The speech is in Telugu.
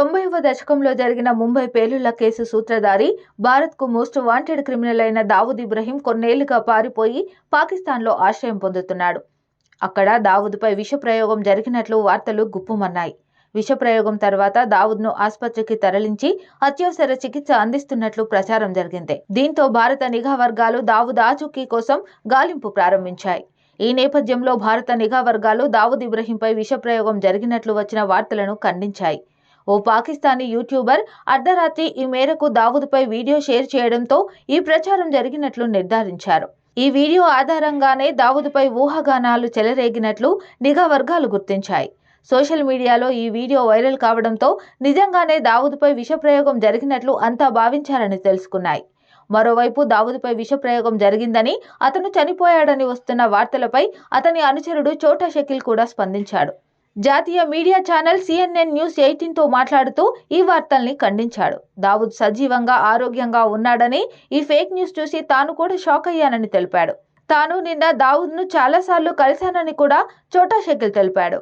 తొంభైవ దశకంలో జరిగిన ముంబై పేలుళ్ళ కేసు సూత్రధారి భారత్కు మోస్ట్ వాంటెడ్ క్రిమినల్ అయిన దావుద్ ఇబ్రహీం కొన్నేళ్ళుగా పారిపోయి పాకిస్తాన్లో ఆశ్రయం పొందుతున్నాడు. అక్కడ దావూద్పై విషప్రయోగం జరిగినట్లు వార్తలు గుప్పుమన్నాయి. విషప్రయోగం తర్వాత దావూద్ను ఆసుపత్రికి తరలించి అత్యవసర చికిత్స అందిస్తున్నట్లు ప్రచారం జరిగింది. దీంతో భారత నిఘా వర్గాలు దావుద్ ఆచూకీ కోసం గాలింపు ప్రారంభించాయి. ఈ నేపథ్యంలో భారత నిఘా వర్గాలు దావూద్ ఇబ్రహీంపై విషప్రయోగం జరిగినట్లు వచ్చిన వార్తలను ఖండించాయి. ఓ పాకిస్తానీ యూట్యూబర్ అర్ధరాత్రి ఈ మేరకు దావుద్పై వీడియో షేర్ చేయడంతో ఈ ప్రచారం జరిగినట్లు నిర్ధారించారు. ఈ వీడియో ఆధారంగానే దావుద్పై ఊహాగానాలు చెలరేగినట్లు నిఘా వర్గాలు గుర్తించాయి. సోషల్ మీడియాలో ఈ వీడియో వైరల్ కావడంతో నిజంగానే దావుద్పై విషప్రయోగం జరిగినట్లు అంతా భావించారని తెలుసుకున్నాయి. మరోవైపు దావుద్పై విషప్రయోగం జరిగిందని అతను చనిపోయాడని వస్తున్న వార్తలపై అతని అనుచరుడు చోటా షకీల్ కూడా స్పందించాడు. జాతీయ మీడియా ఛానల్ సిఎన్ఎన్ న్యూస్ ఎయిటీన్తో మాట్లాడుతూ ఈ వార్తల్ని ఖండించాడు. దావూద్ సజీవంగా ఆరోగ్యంగా ఉన్నాడని ఈ ఫేక్ న్యూస్ చూసి తాను కూడా షాక్ అయ్యానని తెలిపాడు. తాను నిన్న దావూద్ను చాలాసార్లు కలిశానని కూడా చోటా షకీల్ తెలిపాడు.